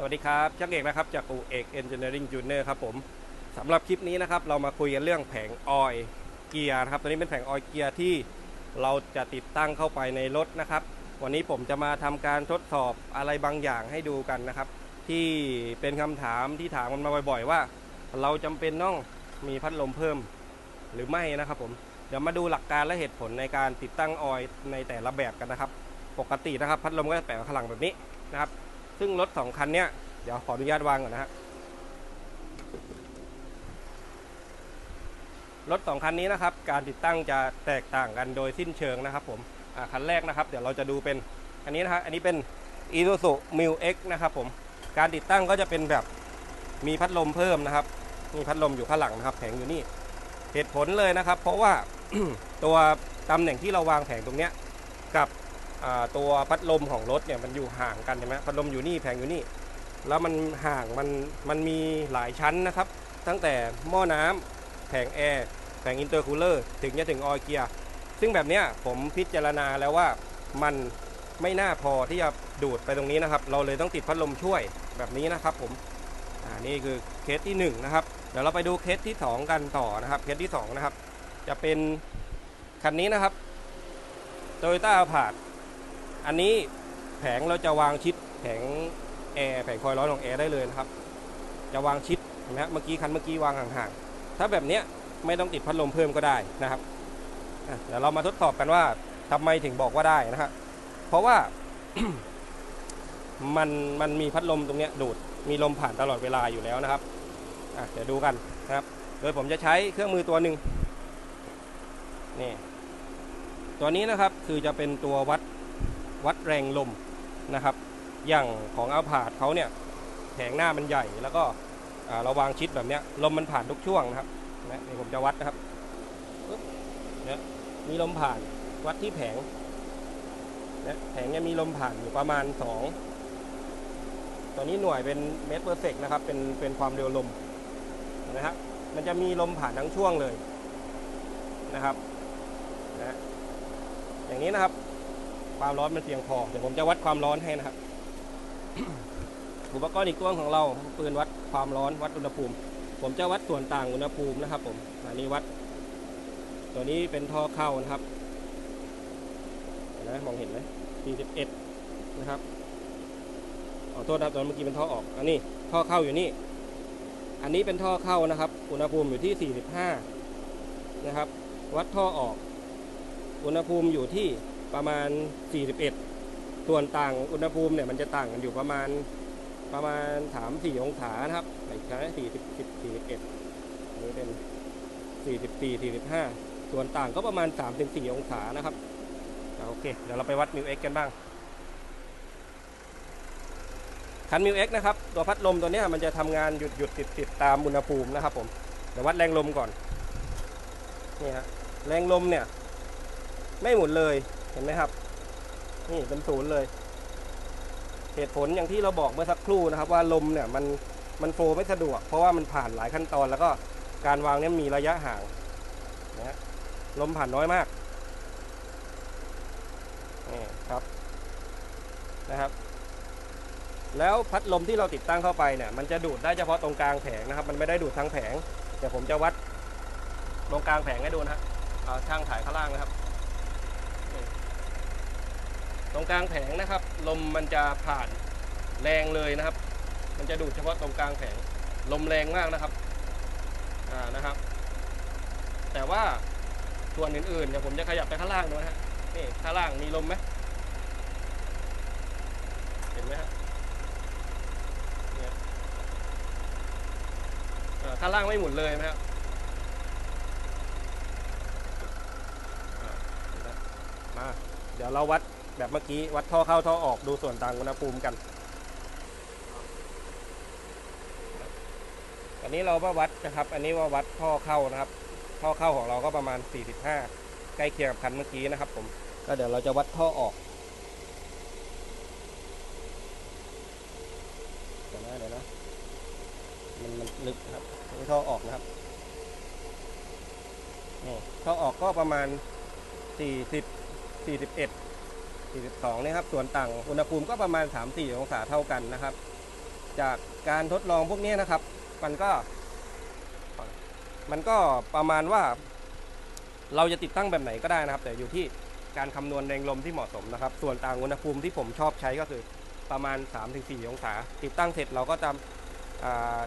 สวัสดีครับชักเอกนะครับจากอูเอกเอนจิเนียริงจูเนอร์ครับผมสำหรับคลิปนี้นะครับเรามาคุยกันเรื่องแผงออยเกียร์นะครับตัวนี้เป็นแผงออยเกียร์ที่เราจะติดตั้งเข้าไปในรถนะครับ วันนี้ผมจะมาทำการทดสอบอะไรบางอย่างให้ดูกันนะครับ ที่เป็นคำถามที่ถามกันมาบ่อย ๆ ว่า เราจำเป็นต้องมีพัดลมเพิ่มหรือไม่นะครับผมเดี๋ยวมาดูหลักการและเหตุผลในการติดตั้งออยในแต่ละแบบกันนะครับ ปกตินะครับ พัดลมก็จะแปะข้างหลังแบบนี้นะครับ ซึ่งรถสองคันเนี้ยเดี๋ยวขออนุญาตวางก่อนนะฮะรถสองคันนี้นะครับ การติดตั้งจะแตกต่างกันโดยสิ้นเชิงนะครับ ผมคันแรกนะครับ เดี๋ยวเราจะดูเป็นอันนี้นะฮะอันนี้เป็น Isuzu m i l X นะครับผมการติดตั้งก็จะเป็นแบบมีพัดลมเพิ่มนะครับมีพัดลมอยู่ข้างหลังนะครับ แผงอยู่นี่เหตุผลเลยนะครับ เพราะว่าตัวตำแหน่งที่เราวางแผงตรงเนี้ยกับ ตัวพัดลมของรถเนี่ยมันอยู่ห่างกันใช่ไหมพัดลมอยู่นี่แผงอยู่นี่ แล้วมันห่างมันมันมีหลายชั้นนะครับ ตั้งแต่หม้อน้ำแผงแอร์แผงอินเตอร์คูลเลอร์ถึงจะถึงออยเกียร์ซึ่งแบบเนี้ยผมพิจารณาแล้วว่ามันไม่น่าพอที่จะดูดไปตรงนี้นะครับ เราเลยต้องติดพัดลมช่วยแบบนี้นะครับผมอ่านี่คือเคสที่หนึ่งนะครับเดี๋ยวเราไปดูเคสที่สองกันต่อนะครับเคสที่สองนะครับจะเป็นคันนี้นะครับโตโยต้าผาด อันนี้แผงเราจะวางชิดแผงแอร์แผงคอยร้อนของแอร์ได้เลยนะครับ จะวางชิดเห็นไหมเมื่อกี้คันเมื่อกี้วางห่างๆ ถ้าแบบเนี้ยไม่ต้องติดพัดลมเพิ่มก็ได้นะครับเดี๋ยวเรามาทดสอบกันว่าทำไมถึงบอกว่าได้นะฮะเพราะว่ามันมันมีพัดลมตรงเนี้ยดูดมีลมผ่านตลอดเวลาอยู่แล้วนะครับเดี๋ยวดูกันนะครับ โดยผมจะใช้เครื่องมือตัวหนึ่งนี่ตัวนี้นะครับคือจะเป็นตัววัด วัดแรงลมนะครับ อย่างของอาผาดเขาเนี่ยแผงหน้ามันใหญ่แล้วก็เราวางชิดแบบเนี้ยลมมันผ่านทุกช่วงนะครับนะนี่ผมจะวัดนะครับเนี่ยมีลมผ่านวัดที่แผงนะแผงเนี่ยมีลมผ่านอยู่ประมาณ 2ตัวนี้หน่วยเป็นเมตรเปอร์เซกนะครับเป็นเป็นความเร็วลมนะครับมันจะมีลมผ่านทั้งช่วงเลยนะครับนะอย่างนี้นะครับ ความร้อนมันเพียงพอ เดี๋ยวผมจะวัดความร้อนให้นะครับ อุปกรณ์อีกตัวของเราปืนวัดความร้อนวัดอุณหภูมิ ผมจะวัดส่วนต่างอุณหภูมินะครับ ผมอันนี้วัด ตัวนี้เป็นท่อเข้านะครับนไหมมองเห็นไหม41 นะครับขอโทษนะครับตอนเมื่อกี้เป็นท่อออก อันนี้ท่อเข้าอยู่นี่ อันนี้เป็นท่อเข้านะครับ อุณหภูมิอยู่ที่ 45 นะครับ วัดท่อออก อุณหภูมิอยู่ที่ ประมาณ 41 ส่วนต่างอุณหภูมิเนี่ยมันจะต่างกันอยู่ประมาณประมาณ3-4องศานะครับไหนใช้40 10 41อันนี้เป็น44 45ส่วนต่างก็ประมาณ3-4องศานะครับโอเค เดี๋ยวเราไปวัดมิวเอ็กกันบ้าง คันมิวเอ็กนะครับ ตัวพัดลมตัวนี้มันจะทำงานหยุดหยุดติดติดตามอุณหภูมินะครับผม เดี๋ยววัดแรงลมก่อน นี่ฮะ แรงลมเนี่ย ไม่หมุนเลย ห็นไหมครับ นี่เป็นศูนย์เลย เหตุผลอย่างที่เราบอกเมื่อสักครู่นะครับ ว่าลมเนี่ยมันมันโฟร์ไม่สะดวก เพราะว่ามันผ่านหลายขั้นตอนแล้วก็การวางเนี่ยมีระยะห่างนะฮะลมผ่านน้อยมากนี่ครับนะครับ แล้วพัดลมที่เราติดตั้งเข้าไปเนี่ยมันจะดูดได้เฉพาะตรงกลางแผงนะครับ มันไม่ได้ดูดทั้งแผงเดี๋ยวผมจะวัดตรงกลางแผงให้ดูนะฮะเอาช่างถ่ายข้างล่างนะครับ รงกลางแผงนะครับ ลมมันจะผ่านแรงเลยนะครับ มันจะดูดเฉพาะตรงกลางแผง ลมแรงมากนะครับอ่านะครับ แต่ว่าส่วนอื่นๆเดี๋ยวผมจะขยับไปข้างล่างดูนะฮะนี่ข้างล่างมีลมไหมเห็นไหมฮะข้างล่างไม่หมุนเลยไหมครับมา เดี๋ยวเราวัด แบบเมื่อกี้วัดท่อเข้าท่อออกดูส่วนต่างอุณหภูมิกัน อันนี้เราก็วัดนะครับ อันนี้ว่าวัดท่อเข้านะครับ ท่อเข้าของเราก็ประมาณ 45 ใกล้เคียงกับคันเมื่อกี้นะครับ ผม ก็เดี๋ยวเราจะวัดท่อออกเดี๋ยวนะเดี๋ยวนะมันมันลึกนะครับนี่ท่อออกนะครับนี่ท่อออกก็ประมาณ 40 41 42นี่ครับส่วนต่างอุณหภูมิก็ประมาณ 3-4 องศาเท่ากันนะครับ จากการทดลองพวกนี้นะครับ มันก็ มันก็ประมาณว่า เราจะติดตั้งแบบไหนก็ได้นะครับ แต่อยู่ที่การคำนวณแรงลมที่เหมาะสมนะครับ ส่วนต่างอุณหภูมิที่ผมชอบใช้ก็คือประมาณ 3-4 องศา ติดตั้งเสร็จเราก็จะ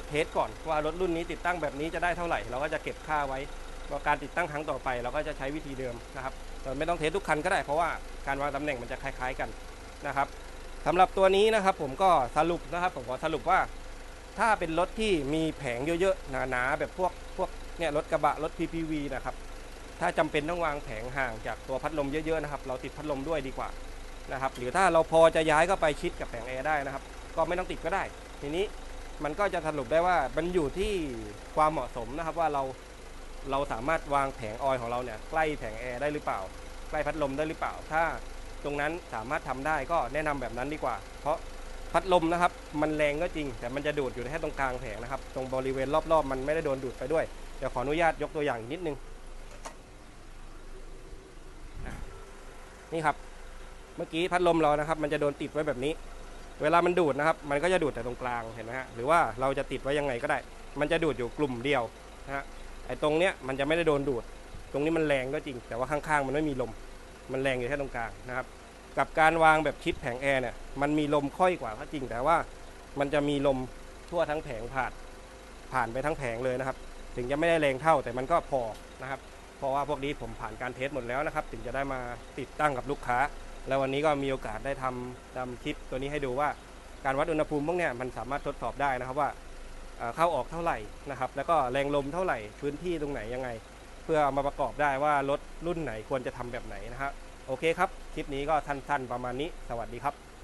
เทสก่อนว่ารถรุ่นนี้ติดตั้งแบบนี้จะได้เท่าไหร่ เราก็จะเก็บค่าไว้ว่าการติดตั้งครั้งต่อไป เราก็จะใช้วิธีเดิมนะครับ เราไม่ต้องเทสทุกคันก็ได้เพราะว่าการวางตำแหน่งมันจะคล้าย ๆกันนะครับสำหรับตัวนี้นะครับผมก็สรุปนะครับผมขอสรุปว่า ถ้าเป็นรถที่มีแผงเยอะๆหนาๆแบบพวกพวกเนี่ยรถกระบะรถ PPV นะครับถ้าจำเป็นต้องวางแผงห่างจากตัวพัดลมเยอะๆนะครับ เราติดพัดลมด้วยดีกว่านะครับหรือถ้าเราพอจะย้ายเข้าไปชิดกับแผงแอร์ได้นะครับ ก็ไม่ต้องติดก็ได้ ทีนี้มันก็จะสรุปได้ว่ามันอยู่ที่ความเหมาะสมนะครับว่าเรา เราสามารถวางแผงออยของเราเนี่ยใกล้แผงแอร์ได้หรือเปล่า ใกล้พัดลมได้หรือเปล่า ถ้าตรงนั้นสามารถทำได้ก็แนะนำแบบนั้นดีกว่า เพราะพัดลมนะครับ มันแรงก็จริง แต่มันจะดูดอยู่แค่ตรงกลางแผงนะครับ ตรงบริเวณรอบๆ มันไม่ได้โดนดูดไปด้วย เดี๋ยวขออนุญาตยกตัวอย่างนิดนึง นี่ครับ เมื่อกี้พัดลมเรานะครับ มันจะโดนติดไว้แบบนี้ เวลามันดูดนะครับ มันก็จะดูดแต่ตรงกลางเห็นไหมฮะ หรือว่าเราจะติดไว้ยังไงก็ได้ มันจะดูดอยู่กลุ่มเดียวนะฮะ ไอ้ตรงเนี้ยมันจะไม่ได้โดนดูด ตรงนี้มันแรงก็จริง แต่ว่าข้างๆมันไม่มีลม มันแรงอยู่แค่ตรงกลางนะครับ กับการวางแบบชิดแผงแอร์เนี่ย มันมีลมค่อยกว่าก็จริง แต่ว่ามันจะมีลมทั่วทั้งแผงผ่านผ่านไปทั้งแผงเลยนะครับ ถึงจะไม่ได้แรงเท่าแต่มันก็พอนะครับ เพราะว่าพวกนี้ผมผ่านการเทสหมดแล้วนะครับ ถึงจะได้มาติดตั้งกับลูกค้า แล้ววันนี้ก็มีโอกาสได้ทำทำคลิปตัวนี้ให้ดูว่าการวัดอุณหภูมิพวกเนี้ยมันสามารถทดสอบได้นะครับว่า เข้าออกเท่าไหร่นะครับ แล้วก็แรงลมเท่าไหร่พื้นที่ตรงไหนยังไง เพื่อเอามาประกอบได้ว่ารถรุ่นไหนควรจะทำแบบไหนนะครับโอเคครับ คลิปนี้ก็สั้นๆประมาณนี้ สวัสดีครับ